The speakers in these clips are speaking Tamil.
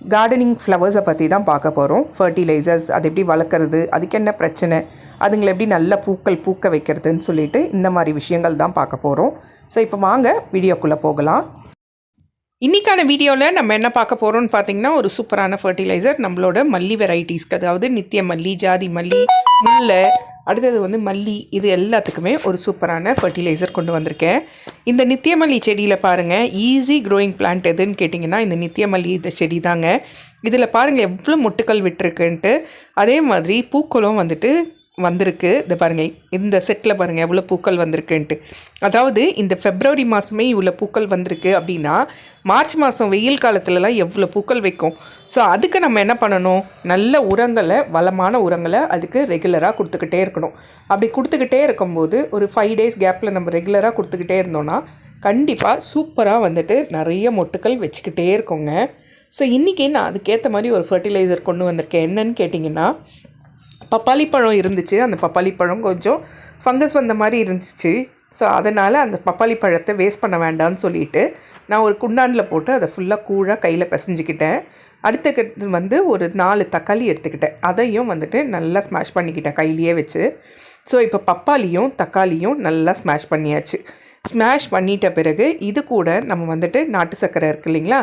கார்டனிங் ஃப்ளவர்ஸை பற்றி தான் பார்க்க போகிறோம் ஃபர்டிலைசர்ஸ் அது எப்படி வளர்க்குறது அதுக்கு என்ன பிரச்சனை அதுங்களை எப்படி நல்ல பூக்கள் பூக்க வைக்கிறதுன்னு சொல்லிட்டு இந்த மாதிரி விஷயங்கள் தான் பார்க்க போகிறோம் ஸோ இப்போ வாங்க வீடியோக்குள்ளே போகலாம். இன்றைக்கான வீடியோவில் நம்ம என்ன பார்க்க போகிறோம்னு பார்த்தீங்கன்னா ஒரு சூப்பரான ஃபர்டிலைசர் நம்மளோட மல்லி வெரைட்டிஸ்க்கு அதாவது நித்திய மல்லி ஜாதி மல்லி முல்லை அடுத்தது வந்து மல்லி இது எல்லாத்துக்குமே ஒரு சூப்பரான ஃபர்டிலைசர் கொண்டு வந்திருக்கேன். இந்த நித்தியமல்லி செடியில் பாருங்கள் ஈஸி க்ரோயிங் பிளான்ட் எதுன்னு கேட்டிங்கன்னா இந்த நித்தியமல்லி இந்த செடி தாங்க. இதில் பாருங்கள் எவ்வளோ மொட்டுக்கள் விட்டுருக்குன்ட்டு. அதே மாதிரி பூக்களும் வந்துட்டு வந்திருக்கு. இந்த பாருங்கள் இந்த செட்டில் பாருங்கள் எவ்வளோ பூக்கள் வந்திருக்குன்ட்டு. அதாவது இந்த ஃபெப்ரவரி மாதமே இவ்வளோ பூக்கள் வந்திருக்கு அப்படின்னா மார்ச் மாதம் வெயில் காலத்துலலாம் எவ்வளோ பூக்கள் வைக்கும்? ஸோ அதுக்கு நம்ம என்ன பண்ணணும்? நல்ல உரங்களை வளமான உரங்களை அதுக்கு ரெகுலராக கொடுத்துக்கிட்டே இருக்கணும். அப்படி கொடுத்துக்கிட்டே இருக்கும்போது ஒரு ஃபைவ் டேஸ் கேப்பில் நம்ம ரெகுலராக கொடுத்துக்கிட்டே இருந்தோன்னா கண்டிப்பாக சூப்பராக வந்துட்டு நிறைய மொட்டுக்கள் வச்சுக்கிட்டே இருக்கோங்க. ஸோ இன்றைக்கி நான் அதுக்கேற்ற மாதிரி ஒரு ஃபர்டிலைசர் கொண்டு வந்திருக்கேன். என்னன்னு கேட்டிங்கன்னா பப்பாளி பழம் இருந்துச்சு. அந்த பப்பாளி பழம் கொஞ்சம் ஃபங்கஸ் வந்த மாதிரி இருந்துச்சு. ஸோ அதனால் அந்த பப்பாளி பழத்தை வேஸ்ட் பண்ண வேண்டாம்னு சொல்லிட்டு நான் ஒரு குண்டானில் போட்டு அதை ஃபுல்லாக கூழாக கையில் பிசைஞ்சிக்கிட்டேன். அடுத்த வந்து ஒரு நாலு தக்காளி எடுத்துக்கிட்டேன். அதையும் வந்துட்டு நல்லா ஸ்மாஷ் பண்ணிக்கிட்டேன் கையிலேயே வச்சு. ஸோ இப்போ பப்பாளியும் தக்காளியும் நல்லா ஸ்மாஷ் பண்ணியாச்சு. ஸ்மாஷ் பண்ணிட்ட பிறகு இது கூட நம்ம வந்துட்டு நாட்டு சர்க்கரை இருக்கு இல்லைங்களா?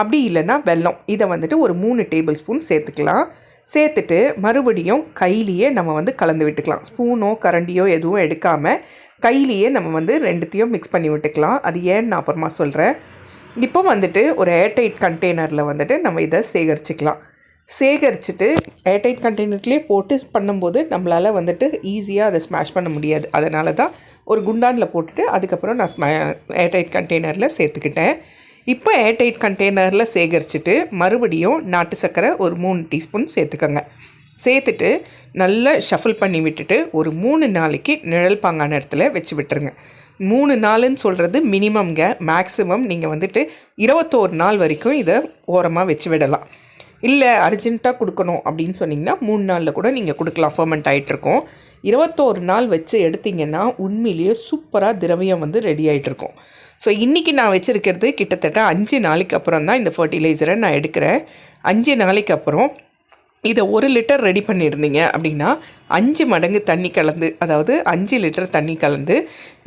அப்படி இல்லைன்னா வெல்லம். இதை வந்துட்டு ஒரு மூணு டேபிள் ஸ்பூன் சேர்த்துக்கலாம். சேர்த்துட்டு மறுபடியும் கையிலேயே நம்ம வந்து கலந்து விட்டுக்கலாம். ஸ்பூனோ கரண்டியோ எதுவும் எடுக்காமல் கையிலேயே நம்ம வந்து ரெண்டுத்தையும் மிக்ஸ் பண்ணி விட்டுக்கலாம். அது ஏன்னு நான் அப்புறமா சொல்கிறேன் இப்போ வந்துட்டு ஒரு ஏர்டைட் கண்டெய்னரில் வந்துட்டு நம்ம இதை சேகரிச்சுக்கலாம். சேகரிச்சுட்டு ஏர்டைட் கண்டெய்னர்லேயே போட்டு பண்ணும்போது நம்மளால் வந்துட்டு ஈஸியாக அதை ஸ்மாஷ் பண்ண முடியாது. அதனால தான் ஒரு குண்டானில் போட்டுட்டு அதுக்கப்புறம் நான் ஸ்மா ஏர்டைட் கண்டெய்னரில் சேர்த்துக்கிட்டேன். இப்போ ஏர்டைட் கண்டெய்னரில் சேகரிச்சுட்டு மறுபடியும் நாட்டு சர்க்கரை ஒரு மூணு டீஸ்பூன் சேர்த்துக்கோங்க. சேர்த்துட்டு நல்லா ஷஃபிள் பண்ணி விட்டுட்டு ஒரு மூணு நாளைக்கு நிழல் பாங்கான இடத்துல வச்சு விட்டுருங்க. மூணு நாளுன்னு சொல்கிறது மினிமம்ங்க மேக்ஸிமம் நீங்கள் வந்துட்டு இருபத்தோரு நாள் வரைக்கும் இதை ஓரமாக வச்சு விடலாம். இல்லை அர்ஜென்ட்டாக கொடுக்கணும் அப்படின்னு சொன்னிங்கன்னா மூணு நாளில் கூட நீங்கள் கொடுக்கலாம். ஃபர்மெண்ட் ஆகிட்ருக்கோம் இருபத்தோரு நாள் வச்சு எடுத்திங்கன்னா உண்மையிலேயே சூப்பராக திரவியம் வந்து ரெடி ஆகிட்ருக்கும் ஸோ இன்றைக்கி நான் வச்சுருக்கிறது கிட்டத்தட்ட அஞ்சு நாளைக்கு அப்புறம் தான் இந்த ஃபர்டிலைசரை நான் எடுக்கிறேன். அஞ்சு நாளைக்கு அப்புறம் இதை ஒரு லிட்டர் ரெடி பண்ணியிருந்தீங்க அப்படின்னா அஞ்சு மடங்கு தண்ணி கலந்து அதாவது அஞ்சு லிட்டர் தண்ணி கலந்து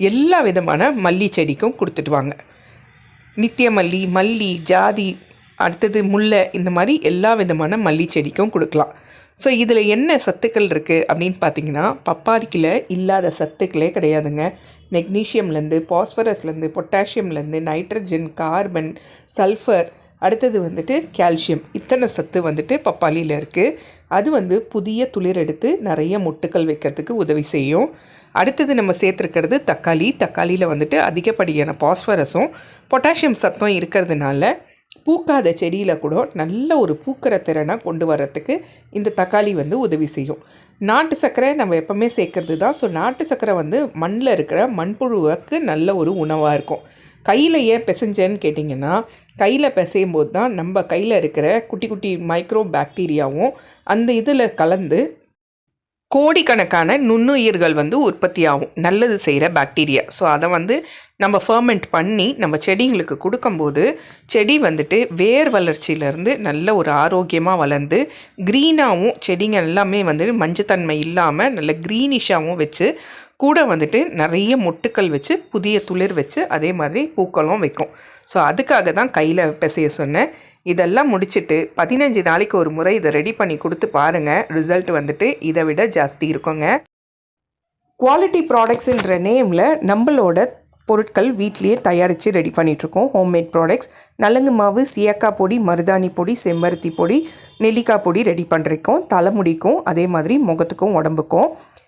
எல்லா விதமான மல்லி செடிக்கும் கொடுத்துட்டு வாங்க. நித்திய மல்லி மல்லி ஜாதி அடுத்தது முல்லை இந்த மாதிரி எல்லா விதமான மல்லி செடிக்கும் கொடுக்கலாம். ஸோ இதில் என்ன சத்துக்கள் இருக்குது அப்படின்னு பார்த்தீங்கன்னா பப்பாளிக்கில் இல்லாத சத்துக்களே கிடையாதுங்க. மெக்னீஷியம்லேருந்து பாஸ்பரஸ்லேருந்து பொட்டாசியம்லேருந்து நைட்ரஜன் கார்பன் சல்ஃபர் அடுத்தது வந்துட்டு கால்சியம் இத்தனை சத்து வந்துட்டு பப்பாளியில் இருக்குது அது வந்து புதிய துளிர் எடுத்து நிறைய முட்டுக்கள் வைக்கிறதுக்கு உதவி செய்யும். அடுத்தது நம்ம சேர்த்துருக்கிறது தக்காளி. தக்காளியில் வந்துட்டு அதிகப்படியான பாஸ்பரஸும் பொட்டாசியம் சத்தம் இருக்கிறதுனால பூக்காத செடியில் கூட நல்ல ஒரு பூக்கிற திறனை கொண்டு வர்றதுக்கு இந்த தக்காளி வந்து உதவி செய்யும். நாட்டு சர்க்கரை நம்ம எப்போவுமே சேர்க்கறது தான் ஸோ நாட்டு சர்க்கரை வந்து மண்ணில் இருக்கிற மண்புழுவுக்கு நல்ல ஒரு உணவாக இருக்கும். கையில் ஏன் பிசைஞ்சேன்னு கேட்டிங்கன்னா கையில் பிசையும் போது தான் நம்ம கையில் இருக்கிற குட்டி குட்டி மைக்ரோ பாக்டீரியாவும் அந்த இதில் கலந்து கோடிக்கணக்கான நுண்ணுயிர்கள் வந்து உற்பத்தி ஆகும் நல்லது செய்கிற பாக்டீரியா ஸோ அதை வந்து நம்ம ஃபர்மெண்ட் பண்ணி நம்ம செடிங்களுக்கு கொடுக்கும்போது செடி வந்துட்டு வேர் வளர்ச்சியிலேருந்து நல்ல ஒரு ஆரோக்கியமாக வளர்ந்து க்ரீனாகவும் செடிங்க எல்லாமே வந்து மஞ்சத்தன்மை இல்லாமல் நல்ல க்ரீனிஷாகவும் வச்சு கூட வந்துட்டு நிறைய மொட்டுக்கள் வச்சு புதிய துளிர் வச்சு அதே மாதிரி பூக்களும் வைக்கும். ஸோ அதுக்காக தான் கையில் பிசைய சொன்னேன். இதெல்லாம் முடிச்சுட்டு பதினஞ்சு நாளைக்கு ஒரு முறை இதை ரெடி பண்ணி கொடுத்து பாருங்கள் ரிசல்ட் வந்துட்டு இதை விட ஜாஸ்தி இருக்குங்க. குவாலிட்டி ப்ராடக்ட்ஸுன்ற நேமில் நம்மளோட பொருட்கள் வீட்லேயே தயாரித்து ரெடி பண்ணிகிட்ருக்கோம் ஹோம்மேட் ப்ராடக்ட்ஸ் நலங்கு மாவு சியக்காய் பொடி மருதாணி பொடி செம்பருத்தி பொடி நெல்லிக்காய் பொடி ரெடி பண்ணிருக்கோம் தலைமுடிக்கும் அதே மாதிரி முகத்துக்கும் உடம்புக்கும்.